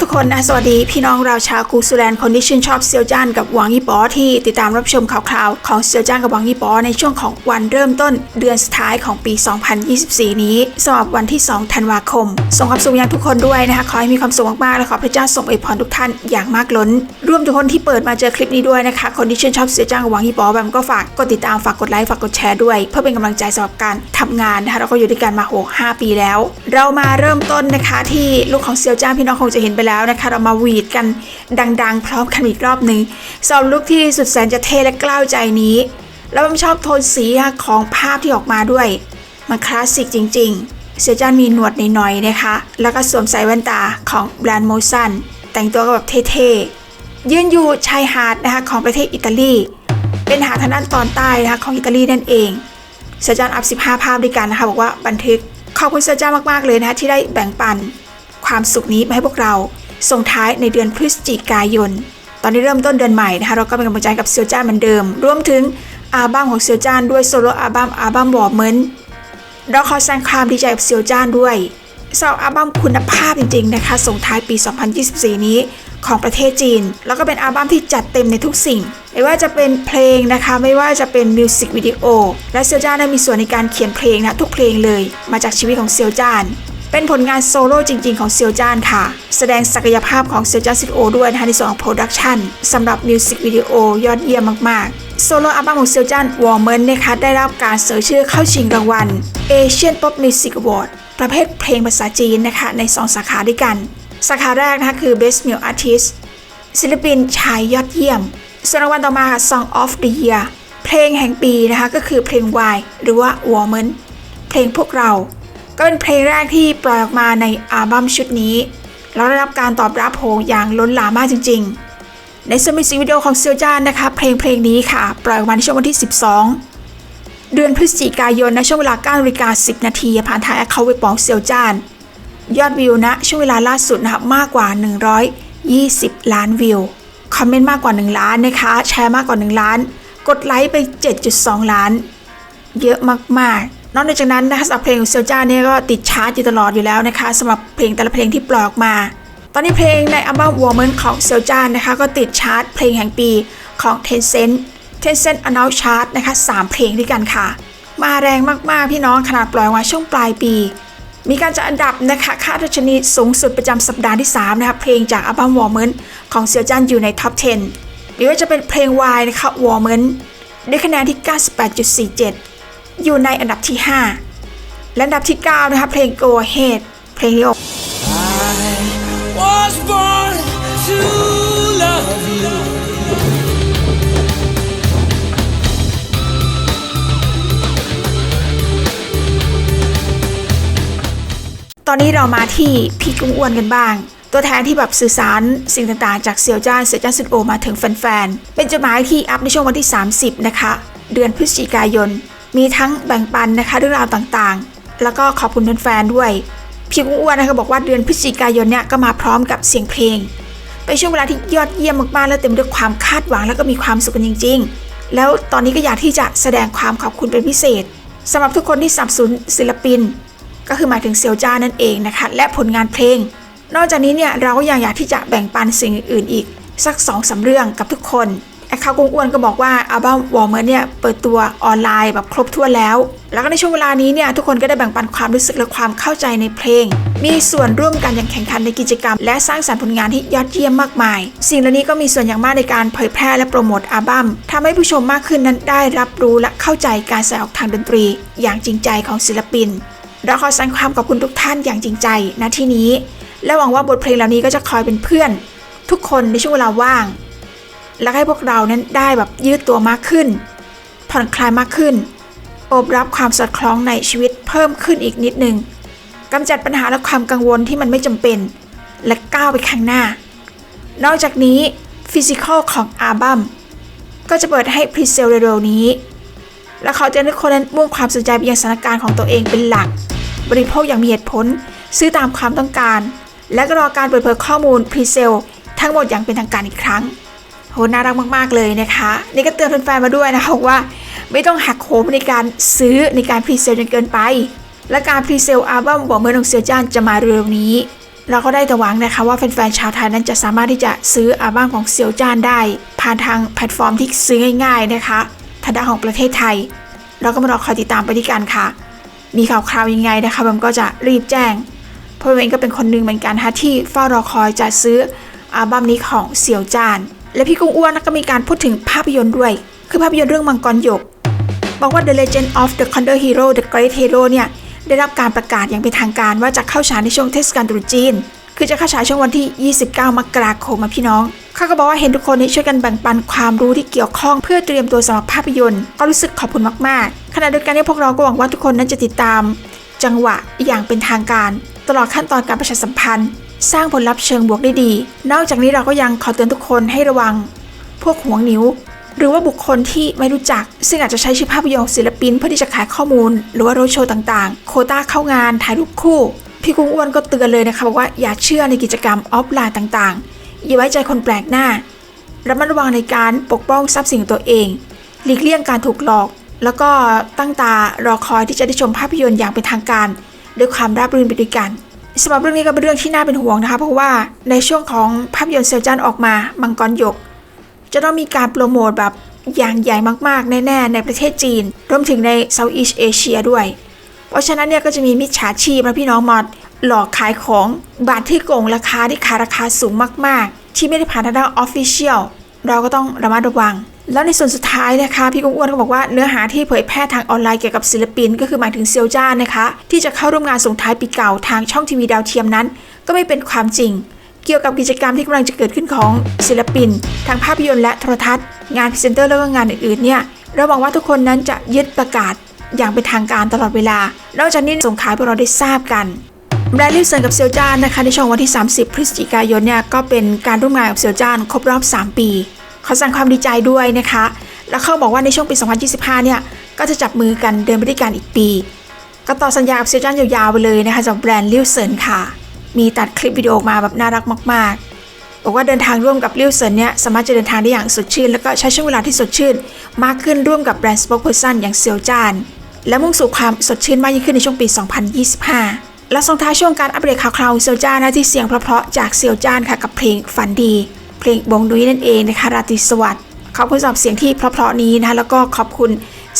tu คนน่ารักทุกคนนะ สวัสดีพี่น้องเราชาวกูซูแลนคนที่ชื่นชอบเซียวจ้านกับหวังยี่ป๋อที่ติดตามรับชมข่าวคราวของเซียวจ้านกับหวังยี่ป๋อในช่วงของวันเริ่มต้นเดือนสุดท้ายของปี 2024 นี้สำหรับวันที่ 2 ธันวาคม ส่งความสุขยังทุกคนด้วยนะคะ ขอให้มีความสุขมากๆ และขอพระเจ้าส่งอวยพรทุกท่านอย่างมากล้น ร่วมทุกคนที่เปิดมาเจอคลิปนี้ด้วยนะคะ คนที่ชื่นชอบเซียวจ้านกับหวังยี่ป๋อแบบก็ฝากกดติดตามฝากกดไลค์ฝากกดแชร์ด้วย เพื่อเป็นกำลังใจสำหรับการทำงานนะคะเราก็อยู่ด้วยกันมาโห5ปีแล้ว เรามาเริ่มต้นนะคะที่ลูกของเซียวจ้านพี่น้องคงจะเห็นไปแล้วแล้วนะคะ เรามาหวีดกันดัง ๆ พร้อมกันอีกรอบหนึ่งสำหรับลูกที่สุดแสนจะเท่และกล้าวใจนี้ แล้วผมชอบโทนสีของภาพที่ออกมาด้วย มันคลาสสิกจริง ๆเซียจานมีหนวดหน่อยๆนะคะ แล้วก็สวมใส่แว่นตาของแบรนด์โมซันแต่งตัวก็แบบเท่ๆยืนอยู่ชายหาดนะคะของประเทศอิตาลี เป็นหาดทางด้านตอนใต้นะคะของอิตาลีนั่นเองเซอร์จานอัพ 15 ภาพด้วยกันนะคะบอกว่าบันทึกขอบคุณเซอร์จานมาก ๆ เลยนะคะที่ได้แบ่งปันความสุขนี้มาให้พวกเรา ส่งท้ายในเดือนพฤศจิกายน ตอนนี้เริ่มต้นเดือนใหม่นะคะเราก็เป็นกำลังใจกับเซอร์จานเหมือนเดิม รวมถึงอัลบั้มของเซอร์จานด้วยโซโล่อัลบั้มอัลบั้มวอร์เมนเราขอแสดงความดีใจกับเซอร์จานด้วยสำหรับอัลบั้มคุณภาพจริงๆนะคะส่งท้ายปี 2024 นี้ของประเทศจีน แล้วก็เป็นอัลบั้มที่จัดเต็มในทุกสิ่ง ไม่ว่าจะเป็นเพลงนะคะ ไม่ว่าจะเป็นมิวสิกวิดีโอและเซียวจ้านได้มีส่วนในการเขียนเพลงนะทุกเพลงเลย มาจากชีวิตของเซียวจ้าน เป็นผลงานโซโล่จริง ๆ ของเซียวจ้านค่ะ แสดงศักยภาพของเซียวจ้านซิโอด้วยนะคะในส่วนของโปรดักชันสำหรับมิวสิกวิดีโอยอดเยี่ยมมากๆ โซโล่อัลบั้มของเซียวจ้านวอร์เมนนะคะได้รับการเสนอชื่อเข้าชิงรางวัล Asian Pop Music Award ประเภทเพลงภาษาจีนนะคะใน 2 สาขาด้วยกัน สาขาแรกนะคะคือ Best Male Artist ศิลปินชายยอดเยี่ยม ส่วนรางวัลต่อมาค่ะ Song of the Year เพลงแห่งปีนะคะก็คือเพลง Why หรือว่า Woman เพลงพวกเรา ก็เป็นเพลงแรกที่ปล่อยออกมาในอัลบั้มชุดนี้ แล้วได้รับการตอบรับโหอย่างล้นหลามมากจริง ๆ ในสมิสิวิดีโอของเซียวจานนะคะ เพลงเพลงนี้ค่ะ ปล่อยออกมาในช่วงวันที่ 12 เดือนพฤศจิกายนในช่วงเวลา9นาฬิกา10 นาทีผ่านทางแอคเคาท์เว็บของเซียวจานยอดวิวนะช่วงเวลาล่าสุดนะคะมากกว่า 120 ล้านวิวคอมเมนต์มากกว่า 1 ล้านนะคะ แชร์มากกว่า 1 ล้าน กดไลค์ไป 7.2 ล้าน เยอะมากๆ นอกจากนั้นนะคะสำหรับเพลงของเซียวจ้าเนี่ยก็ติดชาร์ตอยู่ตลอดอยู่แล้วนะคะสำหรับเพลงแต่ละเพลงที่ปล่อยออกมา ตอนนี้เพลงในอัลบั้ม Woman ของเซียวจ้านะคะก็ติดชาร์ตเพลงแห่งปีของ Tencent Tencent Announce Chart นะคะ3เพลงด้วยกันค่ะ มาแรงมากๆพี่น้องขนาดปล่อยมาช่วงปลายปี มีการจัดอันดับนะคะค่าดัชนีสูงสุดประจำสัปดาห์ที่3นะคะเพลงจากอัลบั้ม Woman ของเซียวจันอยู่ในท็อป 10 หรือว่าจะเป็นเพลง Y นะคะ Woman ด้วยคะแนนที่ 98.47 อยู่ในอันดับที่ 5 และอันดับที่ 9 นะคะเพลง Go Ahead เพลงนี้ออก was born to love you. ตอนนี้เรามาที่พี่กุ้งอ้วนกันบ้าง ตัวแทนที่แบบสื่อสารสิ่งต่างๆ จากเซียวจ้านเซียวจ้านซินโอมาถึงแฟนๆ เป็นจดหมายที่อัพในช่วงวันที่ 30 นะคะ เดือนพฤศจิกายน มีทั้งแบ่งปันนะคะเรื่องราวต่างๆ แล้วก็ขอบคุณแฟนๆด้วยพี่กุ้งอ้วนนะคะบอกว่าเดือนพฤศจิกายนเนี่ยก็มาพร้อมกับเสียงเพลงเป็นช่วงเวลาที่ยอดเยี่ยมมากๆและเต็มด้วยความคาดหวังแล้วก็มีความสุขกันจริง ๆ แล้วตอนนี้ก็อยากที่จะแสดงความขอบคุณเป็นพิเศษสำหรับทุกคนที่สนับสนุนศิลปิน ก็คือหมายถึงเซียวจ้านั่นเองนะคะและผลงานเพลง นอกจากนี้เนี่ยเราก็ยังอยากที่จะแบ่งปันสิ่งอื่นอีกสัก2องสาเรื่องกับทุกคน แอคเคาท์กงอ้วนก็บอกว่าอัลบั้มวอร์เมอร์เนี่ยเปิดตัวออนไลน์แบบครบถ้วนแล้ว แล้วก็ในช่วงเวลานี้เนี่ยทุกคนก็ได้แบ่งปันความรู้สึกและความเข้าใจในเพลง มีส่วนร่วมกันอย่างแข่งขันในกิจกรรม และสร้างสรรค์ผลงานที่ยอดเยี่ยมมากมาย สิ่งเหล่านี้ก็มีส่วนอย่างมากในการเผยแพร่และโปรโมทอัลบั้มทำให้ผู้ชมมากขึ้นนั้นได้รับรู้และเข้าใจการแสดงออกทางดนตรี อย่างจริงใจของศิลปินเราขอแสดงความขอบคุณทุกท่านอย่างจริงใจณที่นี้ และหวังว่าบทเพลงเหล่านี้ก็จะคอยเป็นเพื่อน ทุกคนในช่วงเวลาว่าง และให้พวกเรานั้นได้แบบยืดตัวมากขึ้น ผ่อนคลายมากขึ้นโอบรับความสอดคล้องในชีวิตเพิ่มขึ้นอีกนิดนึงกำจัดปัญหาและความกังวลที่มันไม่จำเป็น และก้าวไปข้างหน้า นอกจากนี้ฟิสิกอลของอัลบั้มก็จะเปิดให้พรีเซลเร็วๆนี้ และเขาจะให้ทุกคนนั้นมุ่งความสนใจไปยังสถานการณ์ของตัวเองเป็นหลัก บริโภคอย่างมีเหตุผล ซื้อตามความต้องการ และก็รอการเปิดเผยข้อมูลพรีเซลทั้งหมดอย่างเป็นทางการอีกครั้ง โหน่ารักมาก ๆ เลยนะคะ นี่ก็เตือนแฟนๆมาด้วยนะคะว่า ไม่ต้องหักโหมในการซื้อในการพรีเซลจนเกินไป และการพรีเซลอัลบั้มบอกเมื่อของเซียวจ้านจะมาเร็วนี้ เราก็ได้แต่หวังนะคะว่าแฟนๆชาวไทยนั้นจะสามารถที่จะซื้ออัลบั้มของเซียวจานได้ ผ่านทางแพลตฟอร์มที่ซื้อง่ายๆนะคะทางด้านของประเทศไทย เราก็มารอคอยติดตามไปด้วยกันค่ะ มีข่าวคราวยังไงนะคะผมก็จะรีบแจ้งเพราะผมเองก็เป็นคนหนึ่งเหมือนกันนะคะที่เฝ้ารอคอยจะซื้ออัลบั้มนี้ของเสี่ยวจาน และพี่กุ้งอ้วนก็มีการพูดถึงภาพยนตร์ด้วย คือภาพยนตร์เรื่องมังกรหยก บอกว่า The Legend of the Condor Hero The Great Hero เนี่ย ได้รับการประกาศอย่างเป็นทางการว่าจะเข้าฉายในช่วงเทศกาลตรุษจีน คือจะเข้าฉายช่วงวันที่ 29 มกราคมมาพี่น้องเขาก็บอกว่าเห็นทุกคนนี้ช่วยกันแบ่งปันความรู้ที่เกี่ยวข้องเพื่อเตรียมตัวสำหรับภาพยนตร์ก็รู้สึกขอบคุณมากๆขณะเดียวกันนี้พวกเราก็หวังว่าทุกคนนั้นจะติดตาม จังหวะอย่างเป็นทางการ ตลอดขั้นตอนการประชาสัมพันธ์ สร้างผลลัพธ์เชิงบวกได้ดี นอกจากนี้เราก็ยังขอเตือนทุกคนให้ระวัง พวกหัวนิ้ว หรือว่าบุคคลที่ไม่รู้จัก ซึ่งอาจจะใช้ชื่อภาพยนตร์ศิลปินเพื่อที่จะขายข้อมูล หรือว่าโรโชว์ต่างๆ โคต้าเข้างานถ่ายรูปคู่ พี่กุ้งอ้วนก็เตือนเลยนะคะบอกว่าอย่าเชื่อในกิจกรรมออฟไลน์ต่างๆ อย่าไว้ใจคนแปลกหน้าระมัดระวังในการปกป้องทรัพย์สินของตัวเอง หลีกเลี่ยงการถูกหลอก แล้วก็ตั้งตารอคอยที่จะได้ชมภาพยนตร์อย่างเป็นทางการ ด้วยความราบรื่นไปด้วยกัน สำหรับเรื่องนี้ก็เป็นเรื่องที่น่าเป็นห่วงนะคะ เพราะว่าในช่วงของภาพยนตร์เซลจันออกมามังกรหยก จะต้องมีการโปรโมทแบบอย่างใหญ่มากๆ แน่ๆ ในประเทศจีน รวมถึงในเซาท์อีสเอเชียด้วย เพราะฉะนั้นเนี่ยก็จะมีมิจฉาชีพและพี่น้องมาหลอกขายของบาทที่โกงราคาที่ขายราคาสูงมากๆ ที่ไม่ได้ผ่านทางด้านออฟฟิเชียลเราก็ต้องระมัดระวัง แล้วในส่วนสุดท้ายนะคะ พี่กุ้งอ้วนก็บอกว่าเนื้อหาที่เผยแพร่ทางออนไลน์เกี่ยวกับศิลปิน ก็คือหมายถึงเซียวจ้านนะคะ ที่จะเข้าร่วมงานส่งท้ายปีเก่าทางช่องทีวีดาวเทียมนั้น ก็ไม่เป็นความจริง เกี่ยวกับกิจกรรมที่กำลังจะเกิดขึ้นของศิลปิน ทางภาพยนตร์และโทรทัศน์ งานพรีเซนเตอร์แล้วก็งานอื่นๆเนี่ยเราหวังว่าทุกคนนั้นจะยึดประกาศอย่างเป็นทางการตลอดเวลา นอกจากนี้ส่งขายพวกเราได้ทราบกันแบรนด์ลิวเซนกับเซียวจ้านนะคะในช่วงวันที่ 30 พฤศจิกายนเนี่ยก็เป็นการร่วมงานกับเซียวจ้านครบรอบ 3 ปี ขอแสดงความดีใจด้วยนะคะ แล้วเขาบอกว่าในช่วงปี 2025 เนี่ย ก็จะจับมือกันเดินไปด้วยกันอีกปี ก็ต่อสัญญากับเซียวจานยาวๆไปเลยนะคะจากแบรนด์ลิวเซินค่ะ มีตัดคลิปวิดีโอมาแบบน่ารักมาก ๆ บอกว่าเดินทางร่วมกับลิวเซินเนี่ยสามารถจะเดินทางได้อย่างสดชื่น แล้วก็ใช้ช่วงเวลาที่สดชื่น มากขึ้นร่วมกับแบรนด์สป็อคเพอร์ซันอย่างเซียวจาน และมุ่งสู่ความสดชื่นมากยิ่งขึ้นในช่วงปี 2025และส่งท้ายช่วงการอัปเดตข่าวคราวเซียวจานนะที่เสียงเพราะๆจากเซียวจานค่ะกับเพลงฝันดี เพลงบงดุยนั่นเองนะคะราตรีสวัสดิ์ขอบคุณสำหรับเสียงที่เพราะๆนี้นะคะแล้วก็ขอบคุณ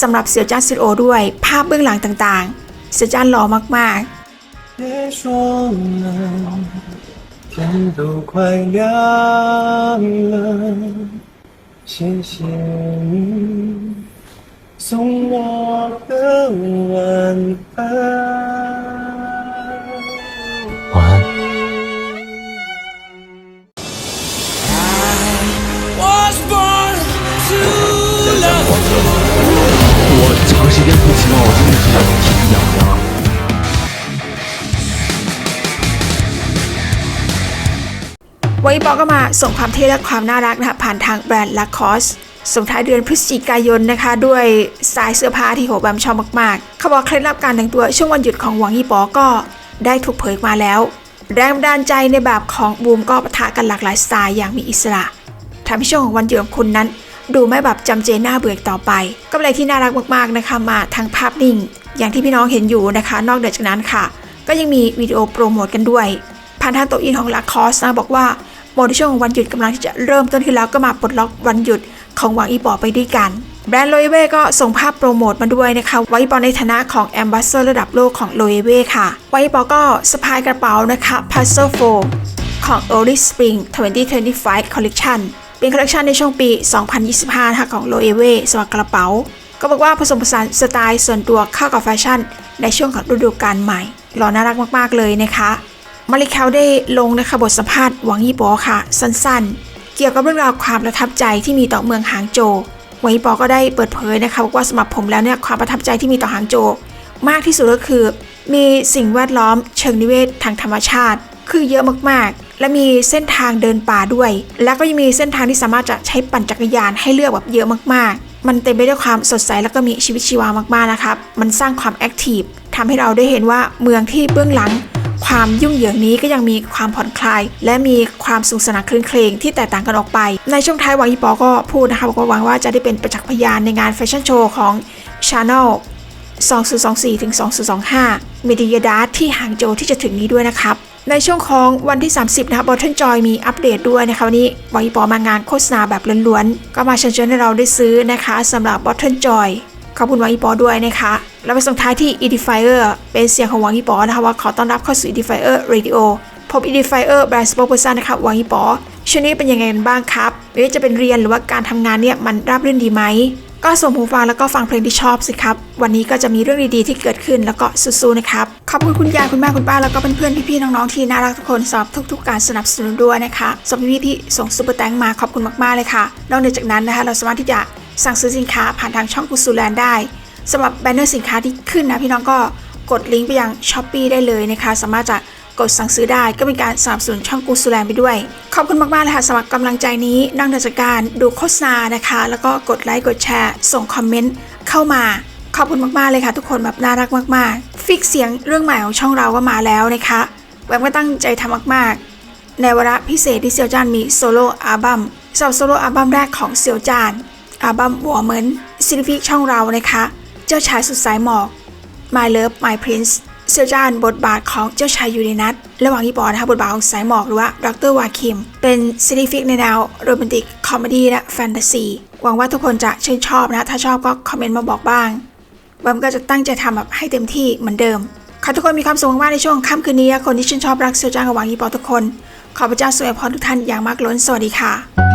สำหรับเซียวจานซิโอด้วย ภาพเบื้องหลังต่างๆ เซียวจานหล่อมากๆ 别说了，天都快亮了，谢谢你送我的晚安。 หยอกอว้บอกก็มาส่งความเท่และความน่ารักนะคะผ่านทางแบรนด์ลาคอสส่งท้ายเดือนพฤศจิกายนนะคะ ด้วยสายเสื้อผ้าที่โหแบมชอบมากๆ เขาบอกเคล็ดลับการแต่งตัวช่วงวันหยุดของหวังยี่ปอก็ได้ถูกเผยมาแล้ว แรงบันดาลใจในแบบของบูมก็ปะทะกันหลากหลายสไตล์อย่างมีอิสระทำให้ช่วงของวันหยุดของคุณนั้น ดูไม่แบบจำเจหน้าเบื่ออีกต่อไป ก็เป็นอะไรที่น่ารักมากๆนะคะ มาทางภาพนิ่ง อย่างที่พี่น้องเห็นอยู่นะคะ นอกเหนือจากนั้นค่ะ ก็ยังมีวิดีโอโปรโมทกันด้วยผ่านทางโตัวอินของลาคอสนะบอกว่าโปรในช่วงของวันหยุดกำลังที่จะเริ่มต้นขึ้นแล้วก็มาปลดล็อกวันหยุดของหวังอีปอไปด้วยกัน แบรนด์โลเอเว่ก็ส่งภาพโปรโมทมาด้วยนะคะหวังอีปอในฐานะของแอมบาสเซอร์ระดับโลกของโลเอเว่ค่ะหวังอีปอก็สะพายกระเป๋านะคะ Puzzle Foam ของ Early Spring 2025 Collection เป็นคอลเลคชันในช่วงปี 2025นะคะของ Loewe สำหรับกระเป๋า ก็บอกว่าผสมผสานสไตล์ส่วนตัวเข้ากับแฟชั่น ในช่วงของฤดูกาลใหม่ หล่อน่ารักมากๆเลยนะคะมาริคาวได้ลงนะคะบทสัมภาษณ์หวังยี่ปอค่ะ สั้นๆ เกี่ยวกับเรื่องราวความประทับใจที่มีต่อเมืองหางโจวหวังยี่ปอก็ได้เปิดเผยนะคะบอกว่าสำหรับผมแล้วเนี่ยความประทับใจที่มีต่อหางโจวมากที่สุดก็คือ มีสิ่งแวดล้อมเชิงนิเวศทางธรรมชาติ คือเยอะมากๆ และมีเส้นทางเดินป่าด้วย แล้วก็ยังมีเส้นทางที่สามารถจะใช้ปั่นจักรยานให้เลือกแบบเยอะมากๆ มันเต็มไปด้วยความสดใสแล้วก็มีชีวิตชีวามากๆนะครับ มันสร้างความแอคทีฟทำให้เราได้เห็นว่าเมืองที่เบื้องหลัง ความยุ่งเหยิงนี้ก็ยังมีความผ่อนคลาย และมีความสนุขสนานคลื่นเครงที่แตกต่างกันออกไป ในช่วงท้ายวังอีปอก็พูดนะคะบอกว่าหวังว่าจะได้เป็นประจักษ์พยานในงานแฟชั่นโชว์ของ Channel 2024ถึง2025 เมดิยดาที่หางโจวที่จะถึงนี้ด้วยนะครับ ในช่วงของวันที่ 30 นะคะบอทเทนจอยมีอัปเดตด้วยนะคะวันนี้บอยปอมางานโฆษณาแบบล้วนๆ ก็มาเชิญชวนให้เราได้ซื้อนะคะสำหรับบอทเทนจอยขอบคุณวังอีปอด้วยนะคะ แล้วไปส่งท้ายที่ Edifier เป็นเสียงของวังอีปอนะคะว่าขอต้อนรับเข้าสู่ Edifier Radio พบ Edifier Brand Spokesperson นะคะวังอีปอช่วงนี้เป็นยังไงกันบ้างครับไม่ว่าจะเป็นเรียนหรือว่าการทำงานเนี่ยมันราบรื่นดีไหม ก็ส่งหูฟังแล้วก็ฟังเพลงที่ชอบสิครับ วันนี้ก็จะมีเรื่องดีๆ ที่เกิดขึ้นแล้วก็สู้ๆนะครับ ขอบคุณคุณยายคุณแม่คุณป้าแล้วก็เพื่อนๆพี่ๆน้องๆที่น่ารักทุกคนสำหรับทุก ๆ การสนับสนุนด้วยนะคะสำหรับพี่ๆที่ส่งซูเปอร์แตงมาขอบคุณมากๆเลยค่ะ นอกเหนือจากนั้นนะคะ เราสามารถที่จะสั่งซื้อสินค้าผ่านทางช่องกุสูแลนได้สำหรับแบนเนอร์สินค้าที่ขึ้นนะพี่น้องก็กดลิงก์ไปยังช้อปปีได้เลยนะคะ สามารถจะ กดสั่งซื้อได้ก็เป็นการสนับสนุนช่องกูสูแลนด์ไปด้วย ขอบคุณมากๆเลยค่ะสำหรับกำลังใจนี้นอกเหนือจากการดูโฆษณานะคะ แล้วก็กดไลค์กดแชร์ ส่งคอมเมนต์เข้ามาขอบคุณมากๆเลยค่ะ ทุกคนแบบน่ารักมากๆ ฟิกเสียงเรื่องใหม่ของช่องเราก็มาแล้วนะคะแวมก็ตั้งใจทำมากๆ ในวาระพิเศษที่เซียวจานมีโซโล่อัลบั้มสำหรับโซโล่อัลบั้มแรกของเซียวจานอัลบั้มวอร์เมนซิลิฟิกช่องเรานะคะ เจ้าชายสุดสายหมอก My Love My Prince เซียวจานบทบาทของเจ้าชายยูเรนัสระหว่างที่ปอนะคะบทบาทของสายหมอกหรือว่าดรวาคิม เป็นซีรีส์ฟิกในแนวโรแมนติกคอมเมดี้และแฟนตาซีหวังว่าทุกคนจะชื่นชอบนะ ถ้าชอบก็คอมเมนต์มาบอกบ้างวัมก็จะตั้งใจทำแบบให้เต็มที่เหมือนเดิมขอทุกคนมีความสุขมากในช่วงค่ำคืนนี้คนที่ชื่นชอบรักเซียวจานกับหวังยี่ปอทุกคน ขอพระเจ้าสวยพรทุกท่านอย่างมากล้นสวัสดีค่ะ